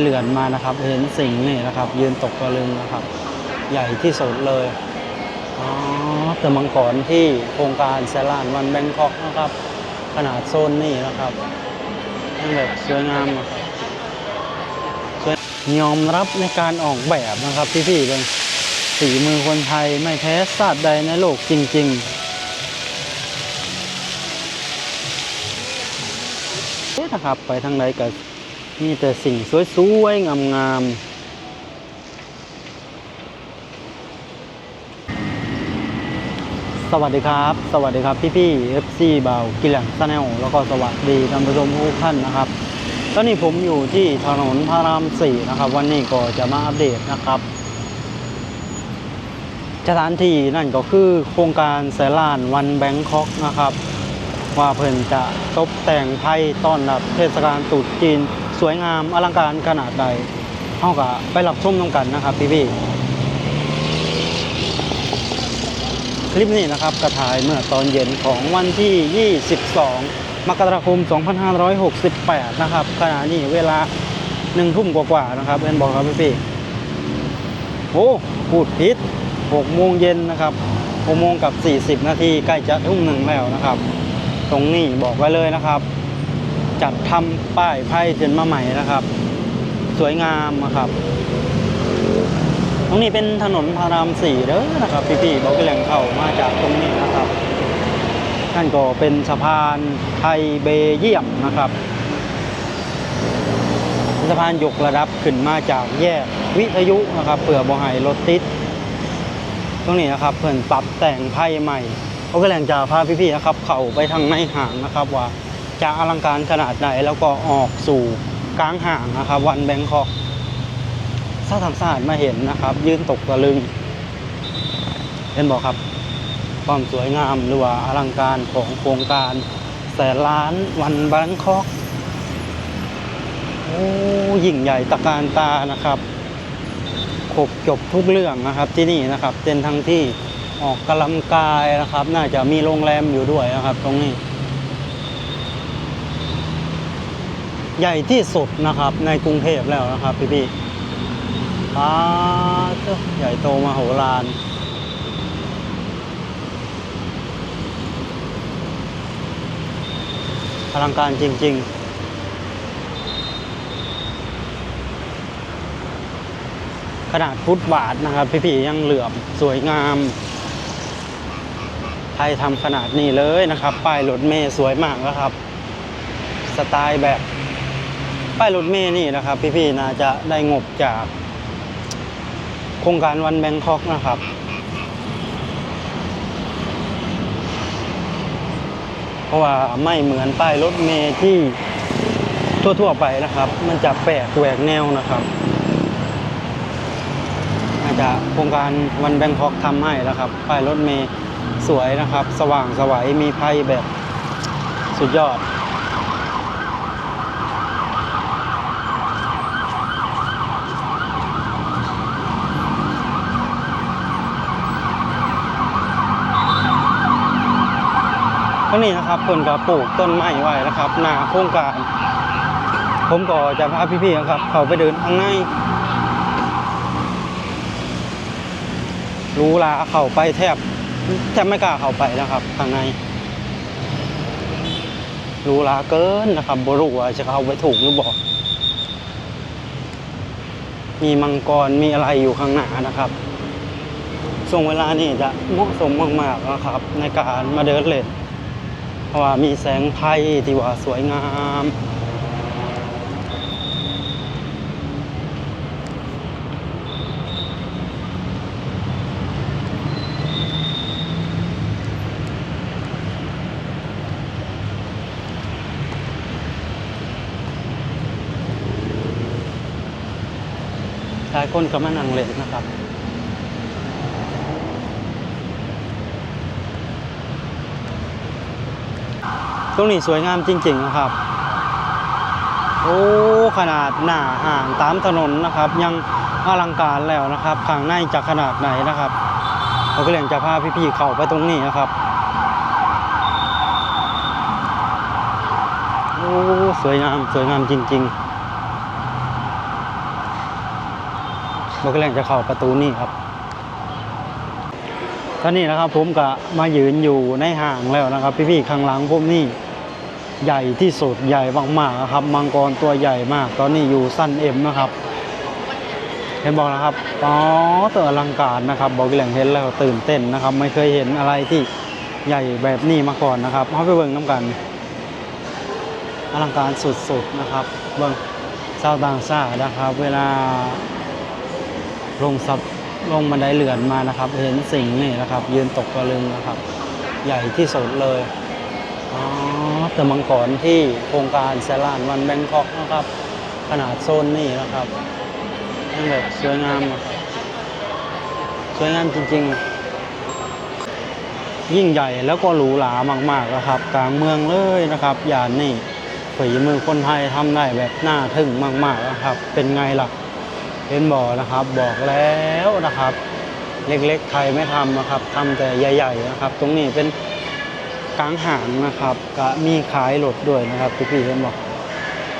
เหลือนมานะครับ เห็นสิงนี่นะครับ ยืนตกตะลึงนะครับ ใหญ่ที่สุดเลยอ๋อแต่มังกรที่โครงการแซลานวันแบงคอกนะครับ ขนาดโซนนี่นะครับยังแบบสวยงามนะครับสวยอมรับในการออกแบบนะครับพี่ๆเป็นสีมือคนไทยไม่แพ้ชาติใดในโลกจริงๆเอ๊ะนะครับไปทางไหนก็ มีแต่สิ่งสวยๆ งามๆสวัสดีครับ สวัสดีครับพี่พี่ๆ FC เบากิลังซาแนลแล้วก็สวัสดีท่านผู้ชมทุกท่านนะครับตอนนี้ผมอยู่ที่ถนนพระรามสี่นะครับ วันนี้ก็จะมาอัปเดตนะครับ สถานที่นั่นก็คือโครงการแสลานวันแบงคอกนะครับ ว่าเพิ่นจะตกแต่งไทยต้อนรับเทศกาลตรุษจีน สวยงามอลังการขนาดใดเฮาก็ไปรับชมน้ำกันนะครับพี่พี่คลิปนี้นะครับกระถ่ายเมื่อตอนเย็นของวันที่ 22 มกราคม 2568 นะครับขณะนี้เวลาหนึ่งทุ่มกว่าๆนะครับเอ็นบอกครับพี่พี่โอ้พูดผิด6โมงเย็นนะครับ6โมงกับ 40 นาทีใกล้จะทุ่มหนึ่งแล้วนะครับ ตรงนี้บอกไว้เลยนะครับ จัดทำป้ายไพ่ขึ้นมาใหม่นะครับ สวยงามนะครับ ตรงนี้เป็นถนนพระรามสี่เด้อนะครับ พี่ๆบอกแหล่งเข้ามาจากตรงนี้นะครับนั่นก็เป็นสะพานไทยเบเยียมนะครับสะพานยกระดับขึ้นมาจากแยกวิทยุนะครับเผื่อบ่ให้รถติดตรงนี้นะครับเพิ่อนปรับแต่งไพ่ใหม่เขาก็แหล่งจะพาพี่ๆนะครับ เข้าไปทางในห่างนะครับว่า จะอลังการขนาดไหน แล้วก็ออกสู่กลางห่างนะครับวันแบงคอกถ้าทางสาดมาเห็นนะครับ ยืนตกตะลึง เห็นบอกครับ ความสวยงามหรือว่าอลังการของโครงการ แสนล้านวันแบงคอกโอ้ยิ่งใหญ่ตะการตานะครับครบจบทุกเรื่องนะครับที่นี่นะครับเป็นทั้งที่ออกกำลังกายนะครับ น่าจะมีโรงแรมอยู่ด้วยนะครับ ตรงนี้ ใหญ่ที่สุดนะครับ ในกรุงเทพแล้วนะครับพี่พี่ๆอ้าเจ้าใหญ่โตมโหฬารอลังการจริง ๆขนาดฟุตบาทนะครับ พี่ๆยังเหลื่อมสวยงาม ไทยทำขนาดนี้เลยนะครับ ป้ายรถเมย์สวยมากแล้วครับ สไตล์แบบ ป้ายรถเมย์นี่นะครับ พี่ๆน่าจะได้งบจากโครงการวันแบงคอกนะครับเพราะว่าไม่เหมือนป้ายรถเมย์ที่ทั่วๆไปนะครับ มันจะแปลกแหวกแนวนะครับอาจจะโครงการวันแบงคอกทำให้แล้วครับ ป้ายรถเมย์สวยนะครับ สว่างสวัยมีไพ่แบบสุดยอด งนี้นะครับคนก็ปลูกต้นไม้ไว้นะครับหน้าโครงการ ผมก็จะพาพี่ๆนะครับ เขาไปเดินข้างในรู้ลาเข้าไปแทบแทบไม่กล้าเข้าไปนะครับข้างในรู้ลาเกินนะครับบรูว่าจะเข้าไปถูกหรือบอกมีมังกรมีอะไรอยู่ข้างหน้านะครับช่วงเวลานี่จะเหมาะสมมากๆนะครับ ในการมาเดินเล่น เพราะว่ามีแสงไพ่ที่ว่าสวยงามหลายคนก็มานั่งเล่นนะครับ ตรงนี้สวยงามจริงๆนะครับ โอ้ขนาดหน้าห่างตามถนนนะครับ ยังอลังการแล้วนะครับข้างในจะขนาดไหนนะครับเราก็เลยจะพาพี่ๆเข้าไปตรงนี้นะครับโอ้สวยงามสวยงามจริงๆบอกแหล่งจะเข้าประตูนี่ครับตอนนี้นะครับผมก็มายืนอยู่ในห้างแล้วนะครับ พี่ๆข้างหลังผมนี่ ใหญ่ที่สุดใหญ่มากๆนะครับ มังกรตัวใหญ่มาก ตอนนี้อยู่สั้นเอ็มนะครับ เห็นบอกนะครับอ๋อตัวอลังการนะครับ บอกแหล่งเห็นแล้วตื่นเต้นนะครับ ไม่เคยเห็นอะไรที่ใหญ่แบบนี้มาก่อนนะครับเอาไปเบิ่งน้ำกัน อลังการสุดๆนะครับ เบิ่งชาวต่างชาตินะครับ เวลาลงซับลงบันไดเลื่อนมานะครับ เห็นสิ่งนี่นะครับ ยืนตกตะลึงนะครับ ใหญ่ที่สุดเลย อ๋อแต่มังกรที่โครงการแซลานวันแบงคอกนะครับ ขนาดโซนนี่นะครับยังแบบสวยงาม สวยงามจริงๆ ยิ่งใหญ่แล้วก็หรูหรามากๆนะครับกลางเมืองเลยนะครับย่านนี่ฝีมือคนไทยทำได้แบบน่าทึ่งมากๆนะครับ เป็นไงล่ะเห็นบอกนะครับบอกแล้วนะครับ เล็กๆไทยไม่ทำนะครับทำแต่ใหญ่ ๆนะครับ ตรงนี้เป็น กลางหางนะครับก็มีขายรถด้วยนะครับพี่ๆเห็นบอก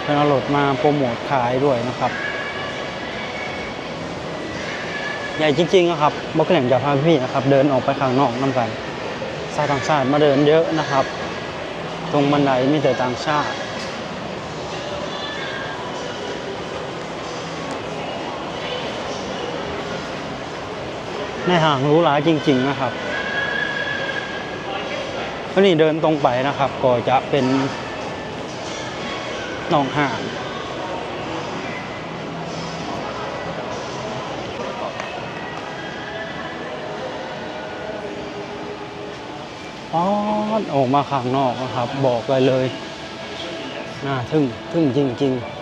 เป็นเอารถมาโปรโมทขายด้วยนะครับ ใหญ่จริงๆนะครับบอกแหล่งจะพาพี่นะครับ เดินออกไปข้างนอกน้ำกันชาวต่างชาติมาเดินเยอะนะครับ ตรงบันไดมีแต่ต่างชาติในห่างรู้หลาจริง ๆ นะครับ วนี่เดินตรงไปนะครับ ก็จะเป็นหนองห่างป๊อดออกมาข้างนอกนะครับ บอกเลยเลย น่าทึ่งทึ่งจริง ๆ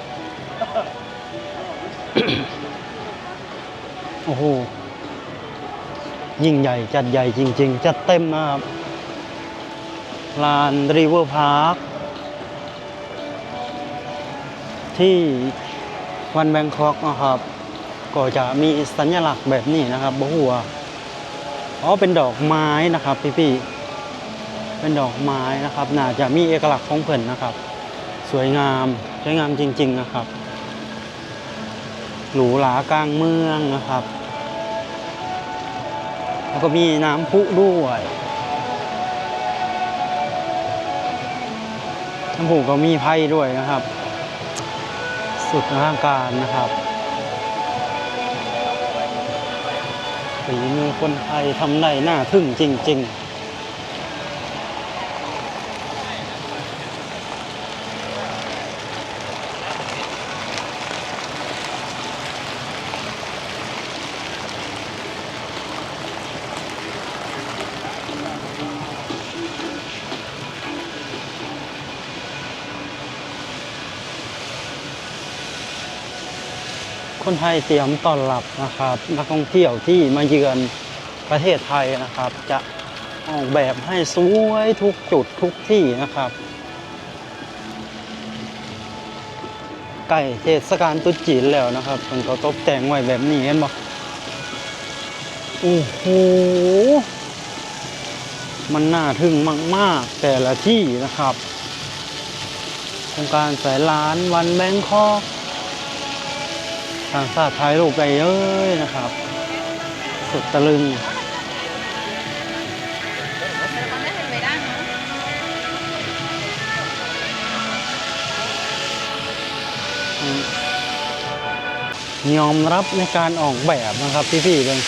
โอ้โห ยิ่งใหญ่ จัดใหญ่จริง ๆ จัดเต็มนะครับ ลานริเวอร์พาร์คที่วันแบงคอกนะครับ ก็จะมีสัญลักษณ์แบบนี้นะครับบหัวอ๋อเป็นดอกไม้นะครับพี่ๆเป็นดอกไม้นะครับน่าจะมีเอกลักษณ์ของเพิ่นนะครับ สวยงามสวยงามจริง ๆนะครับ หรูหรากลางเมืองนะครับ แล้วก็มีน้ำพุด้วย น้ำพุก็มีไพ่ด้วยนะครับ สุดอลังการนะครับฝีมือคนไทยทำได้น่าทึ่งจริง ๆ คนไทยเตรียมต้อนรับนะครับนักท่องเที่ยวที่มาเยือนประเทศไทยนะครับ จะออกแบบให้สวยทุกจุดทุกที่นะครับใกล้เทศกาลตรุษจีนแล้วนะครับมันก็ตกแต่งไว้แบบนี้เห็นบ่โอ้โหมันน่าทึ่งมาก ๆ แต่ละที่นะครับโครงการสายล้านวันแบงคอก ทางชาติไทยรูปไปเอ้ยนะครับ สุดตะลึงยอมรับในการออกแบบนะครับพี่ๆเป็น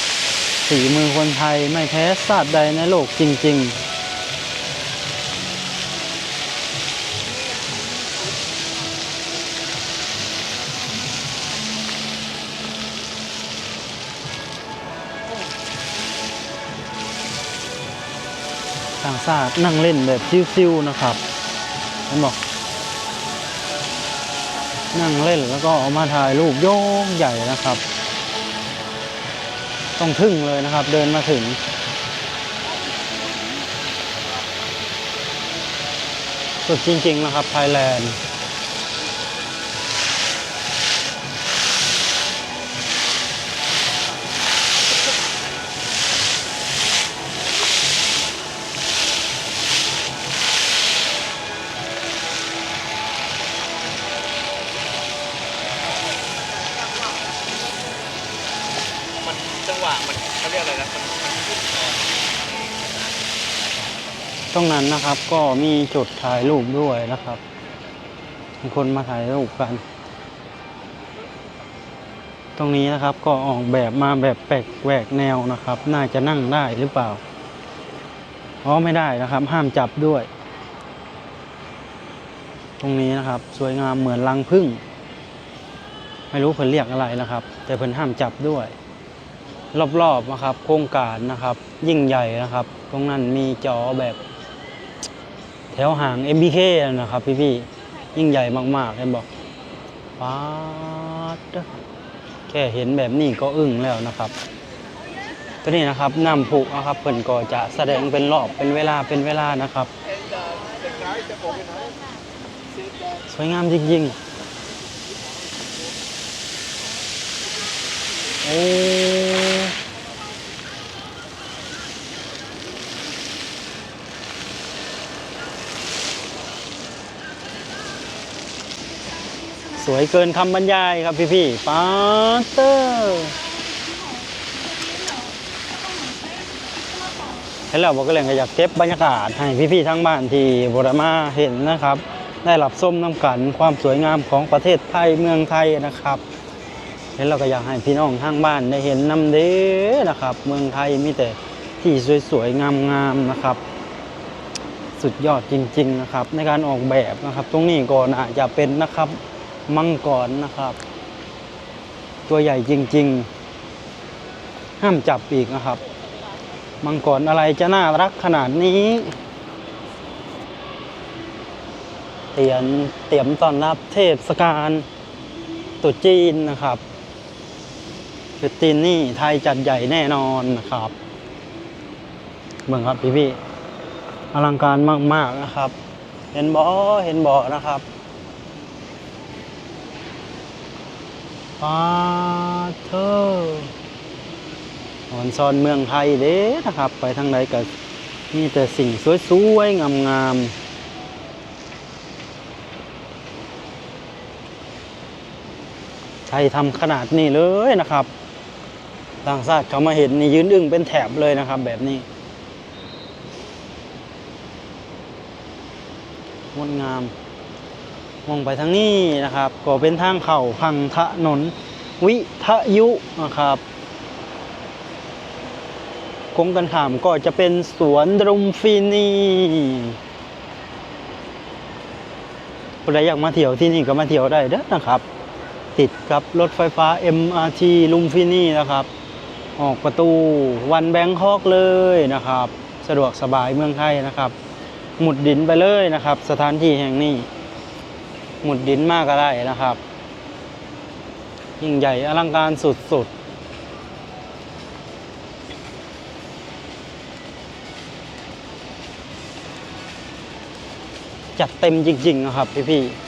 สีมือคนไทยไม่แพ้ชาสติใดในโลกจริง ๆ ต่างชาตินั่งเล่นแบบซิวๆนะครับเห็นบอก นั่งเล่นแล้วก็ออกมาถ่ายรูปโยกใหญ่นะครับ ต้องทึ่งเลยนะครับ เดินมาถึงสุดจริงๆนะครับไทยแลนด์ รงนั้นนะครับ ก็มีจุดถ่ายรูปด้วยนะครับ มีคนมาถ่ายรูปกัน ตรงนี้นะครับก็ออกแบบมาแบบแปลกแหวกแนวนะครับ น่าจะนั่งได้หรือเปล่าอ๋อไม่ได้นะครับ ห้ามจับด้วย ตรงนี้นะครับ สวยงามเหมือนรังผึ้งไม่รู้เพิ่นเรียกอะไรนะครับ แต่เพิ่นห้ามจับด้วย รอบๆนะครับ โครงการนะครับ ยิ่งใหญ่นะครับ ตรงนั้นมีจอแบบ ถวห่าง MBK นะครับพี่ๆยิ่งใหญ่มากๆเลยบอกป๊าดแค่เห็นแบบนี้ก็อึ้งแล้วนะครับตัวนี้นะครับน้ำผุนะครับเพิ่นก็จะแสดงเป็นรอบเป็นเวลาเป็นเวลานะครับ สวยงามจริงๆโอ้ สวยเกินคำบรรยายครับพี่พี่ๆปาเตอร์เห็นแล้วบอกก็เลยอยากเก็บบรรยากาศให้พี่พี่ๆทั้งบ้านที่บรมาเห็นนะครับ ได้รับส้มน้ำกันความสวยงามของประเทศไทยเมืองไทยนะครับเห็นเราก็อยากให้พี่น้องทางบ้านได้เห็นน้ำเด้นะครับ เมืองไทยมีแต่ที่สวยๆงามๆนะครับ สุดยอดจริง ๆนะครับ ในการออกแบบนะครับ ตรงนี้ก็น่าจะเป็นนะครับ มังกรนะครับ ตัวใหญ่จริง ๆ ห้ามจับอีกนะครับ มังกรอะไรจะน่ารักขนาดนี้เตรียมเตรียมต้อนรับเทศกาลตุจีนนะครับตุจีนนี่ไทยจัดใหญ่แน่นอนนะครับเบิ่งครับพี่พี่อลังการมาก ๆ นะครับ เห็นบ่เห็นบ่นะครับ ปาเธอออนซอนเมืองไทยเด้นะครับ ไปทางใดก็มีแต่สิ่งสวยๆงามๆใช่ทำขนาดนี้เลยนะครับ ต่างชาติเขามาเห็นนี่ยืนอึ้งเป็นแถบเลยนะครับแบบนี้งดงาม มองไปทางนี้นะครับก็เป็นทางเข่าพังถนน วิทยุนะครับกงกันขามก็จะเป็นสวนรุมฟินีใครอยากมาเที่ยวที่นี่ก็มาเที่ยวได้เด้อนะครับ ติดกับรถไฟฟ้า MRT ลุมฟินีนะครับ ออกประตูวันแบงคอกเลยนะครับ สะดวกสบายเมืองไทยนะครับ หมุดดินไปเลยนะครับ สถานที่แห่งนี้ หมุดดินมากก็ได้นะครับ ยิ่งใหญ่อลังการสุดๆจัดเต็มจริงๆนะครับพี่ๆ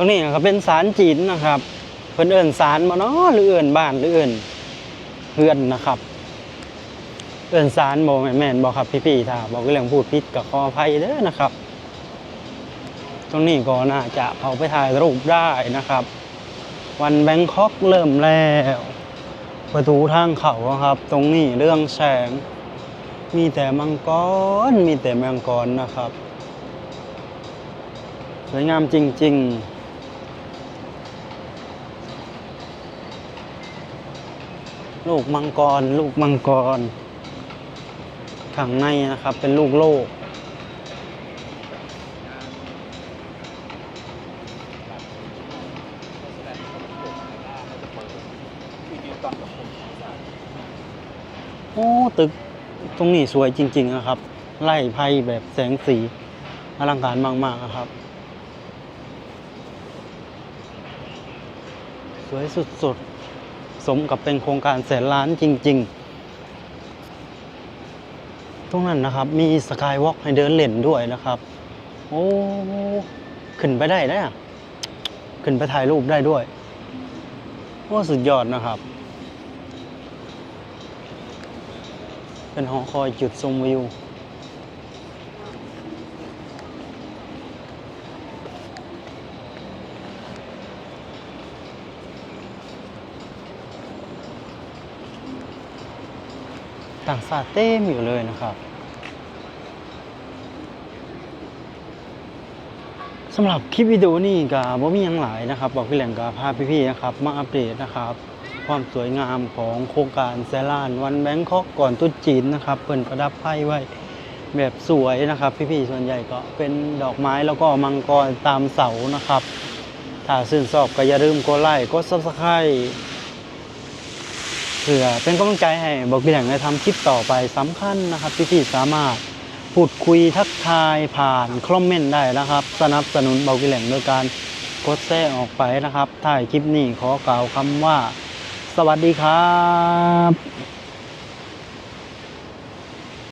ตรงนี้นะครับเป็นศาลจีนนะครับเพิ่นเอิ้นศาลมาเนาะหรือเอิ้นบ้านหรือเอิ้นเฮือนนะครับ เอิ้นศาลบ่แมนแม่นบ่ครับพี่ๆถ้าบอกเรื่องพูดผิดก็ขออภัยเด้อนะครับ ตรงนี้ก็น่าจะเอาไปถ่ายรูปได้นะครับ วันแบงคอกเริ่มแล้ว ประตูทางเขาครับ ตรงนี้เรื่องแสง มีแต่มังกรมีแต่มังกรนะครับสวยงามจริง ๆ ลูกมังกร ลูกมังกร ข้างในนะครับ เป็นลูกโลก โอ้ ตึกตรงนี้สวยจริง ๆ นะครับ ไล่ไพ่แบบแสงสี อลังการมาก ๆ นะครับ สวยสุด ๆ สมกับเป็นโครงการแสนล้านจริง ๆ ตรงนั้นนะครับ มีสกายวอล์กให้เดินเล่นด้วยนะครับ โอ้ขึ้นไปได้นะขึ้นไปถ่ายรูปได้ด้วยโอ้สุดยอดนะครับ เป็นหอคอยจุดชมวิว ต่างชาติเต็มอยู่เลยนะครับสำหรับคลิปวิดีโอนี้ก็บ่มีหยังหลายนะครับ บอกพี่แหล่งกับพาพี่ๆนะครับ มาอัปเดตนะครับ ความสวยงามของโครงการแซลานวันแบงคอกก่อนตุ๊จีนนะครับเปิ่นประดับไพ่ไว้แบบสวยนะครับ พี่ๆส่วนใหญ่ก็เป็นดอกไม้แล้วก็มังกรตามเสานะครับ ถ้าชื่นชอบก็อย่าลืมกดไลค์กด Subscribe พื่อเป็นกำลังใจให้บอกพี่แหล่งในทำคลิปต่อไปสำคัญนะครับพี่ๆสามารถพูดคุยทักทายผ่านคอมเมนต์ได้นะครับ สนับสนุนบอกพี่แหล่งโดยการกดแชร์ออกไปนะครับถ่ายคลิปนี้ขอกล่าวคำว่า สวัสดีครับ